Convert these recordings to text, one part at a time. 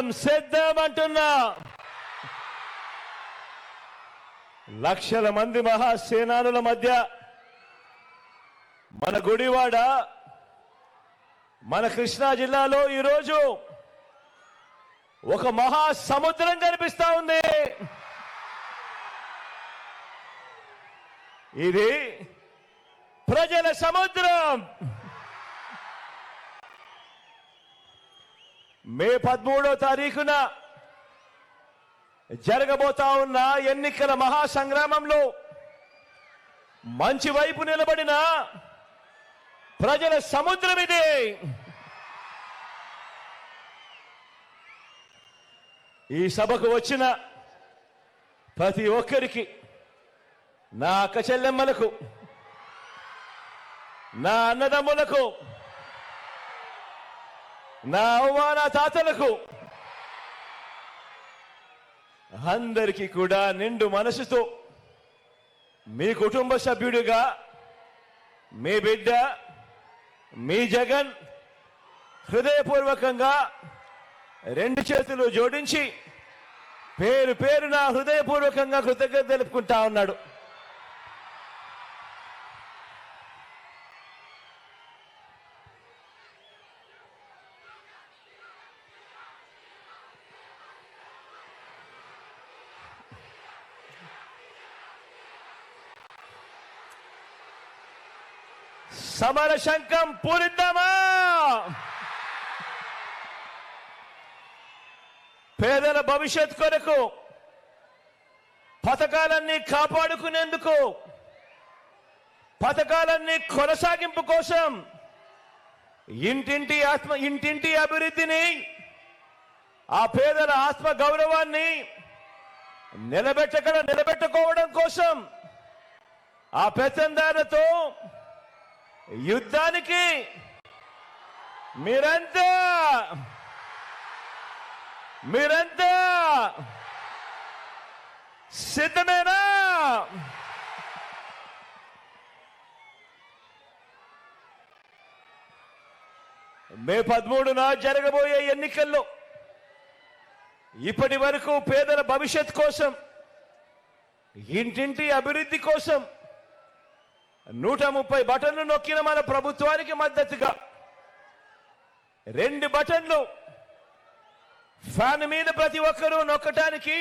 సిద్ధం సిద్ధం అంటున్నా లక్షల మంది మహాసేనానుల మధ్య మన గుడివాడ మన కృష్ణా జిల్లాలో ఈరోజు ఒక మహా సముద్రం కనిపిస్తా ఉంది. ఇది ప్రజల సముద్రం. మే పదమూడో తారీఖున జరగబోతా ఉన్న ఎన్నికల మహాసంగ్రామంలో మంచి వైపు నిలబడిన ప్రజల సముద్రం ఇది. ఈ సభకు వచ్చిన ప్రతి ఒక్కరికి నా అక్క చెల్లెమ్మలకు నా అన్నదమ్ములకు నా అవమాన తాతలకు. అందరికీ కూడా నిండు మనసుతో మీ కుటుంబ సభ్యుడిగా మీ బిడ్డ మీ జగన్ హృదయపూర్వకంగా రెండు చేతులు జోడించి పేరు పేరున హృదయపూర్వకంగా కృతజ్ఞత తెలుపుకుంటా ఉన్నాడు. సమర శంఖం పూరిద్దామా? పేదల భవిష్యత్ కొరకు పథకాలన్నీ కాపాడుకునేందుకు పథకాలన్నీ కొనసాగింపు కోసం ఇంటింటి ఆత్మ ఇంటింటి అభివృద్ధిని ఆ పేదల ఆత్మ గౌరవాన్ని నిలబెట్టగల నిలబెట్టుకోవడం కోసం ఆ పెత్తందారులతో యుద్ధానికి మీరంతా మీరంతా సిద్ధమేనా? మే పదమూడున జరగబోయే ఎన్నికల్లో ఇప్పటి వరకు పేదల భవిష్యత్ కోసం ఇంటింటి అభివృద్ధి కోసం నూట ముప్పై బటన్లు నొక్కిన మన ప్రభుత్వానికి మద్దతుగా రెండు బటన్లు ఫ్యాన్ మీద ప్రతి ఒక్కరూ నొక్కటానికి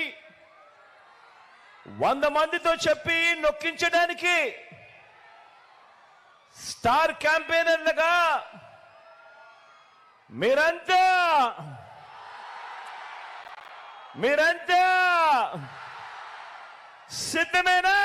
వంద మందితో చెప్పి నొక్కించడానికి స్టార్ క్యాంపెయినర్లుగా మీరంతా మీరంతా సిద్ధమేనా?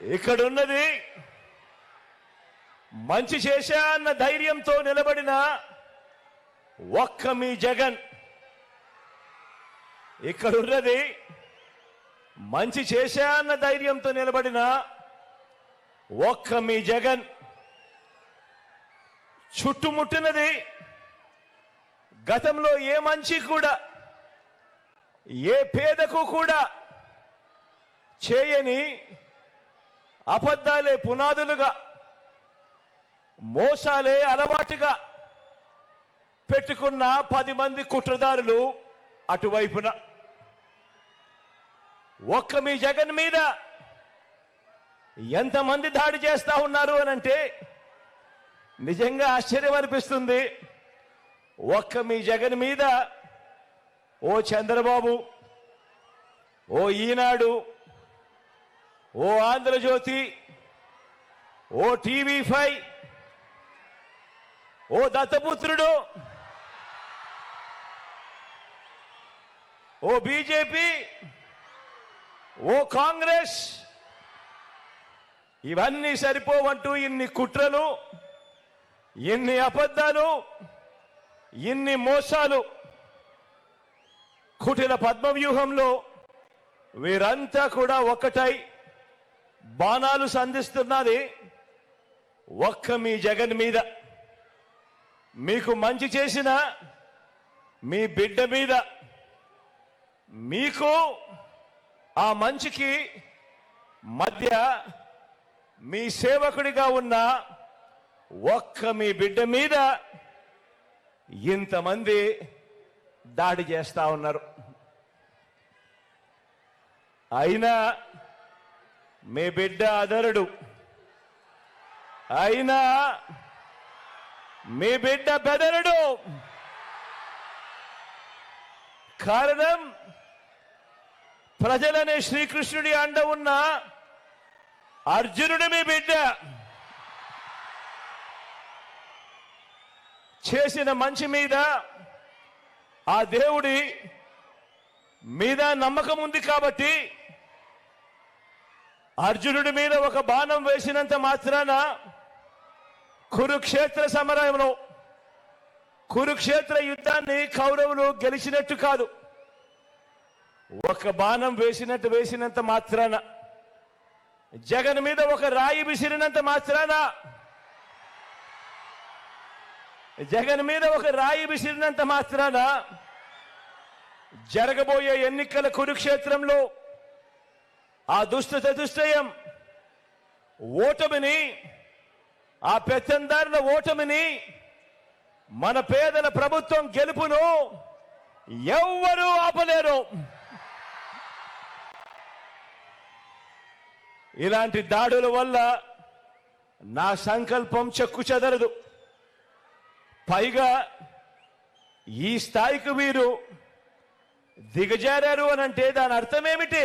ఇక్కడున్నది మంచి చేశా అన్న ధైర్యంతో నిలబడిన ఒక్క మీ జగన్. ఇక్కడున్నది మంచి చేశా అన్న ధైర్యంతో నిలబడిన ఒక్క మీ జగన్. చుట్టుముట్టినది గతంలో ఏ మంచి కూడా ఏ పేదకు కూడా చేయని అబద్ధాలే పునాదులుగా మోసాలే అలవాటుగా పెట్టుకున్న పది మంది కుట్రదారులు అటువైపున. ఒక్క మీ జగన్ మీద ఎంతమంది దాడి చేస్తా ఉన్నారు అని అంటే నిజంగా ఆశ్చర్యం అనిపిస్తుంది. ఒక్క మీ జగన్ మీద ఓ చంద్రబాబు ఓ ఈనాడు ఓ ఆంధ్రజ్యోతి ఓ టీవీ ఫైవ్ ఓ దత్తపుత్రుడు ఓ బీజేపీ ఓ కాంగ్రెస్ ఇవన్నీ సరిపోవంటూ ఇన్ని కుట్రలు ఇన్ని అబద్ధాలు ఇన్ని మోసాలు. కుటిల పద్మవ్యూహంలో వీరంతా కూడా ఒక్కటై బాణాలు సంధిస్తున్నది ఒక్క మీ జగన్ మీద. మీకు మంచి చేసిన మీ బిడ్డ మీద. మీకు ఆ మంచికి మధ్య మీ సేవకుడిగా ఉన్న ఒక్క మీ బిడ్డ మీద ఇంతమంది దాడి చేస్తా ఉన్నారు. అయినా మీ బిడ్డ అదరుడు. అయినా మీ బిడ్డ బెదరుడు. కారణం ప్రజలనే శ్రీకృష్ణుడి అండ ఉన్న అర్జునుడి మీ బిడ్డ. చేసిన మంచి మీద ఆ దేవుడి మీద నమ్మకం ఉంది కాబట్టి అర్జునుడి మీద ఒక బాణం వేసినంత మాత్రాన కురుక్షేత్ర సమరంలో కురుక్షేత్ర యుద్ధాన్ని కౌరవులు గెలిచినట్టు కాదు. ఒక బాణం వేసినట్టు వేసినంత మాత్రాన జగన్ మీద ఒక రాయి విసిరినంత మాత్రాన జగన్ మీద ఒక రాయి విసిరినంత మాత్రాన జరగబోయే ఎన్నికల కురుక్షేత్రంలో ఆ దుష్ట చతుష్టయం ఓటమిని ఆ పెత్తందారుల ఓటమిని మన పేదల ప్రభుత్వం గెలుపును ఎవ్వరూ ఆపలేరు. ఇలాంటి దాడుల వల్ల నా సంకల్పం చెక్కు చెదరదు. పైగా ఈ స్థాయికి వీరు దిగజారారు అని అంటే దాని అర్థం ఏమిటి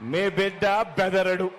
మీ బిడ్డ బెదరడు.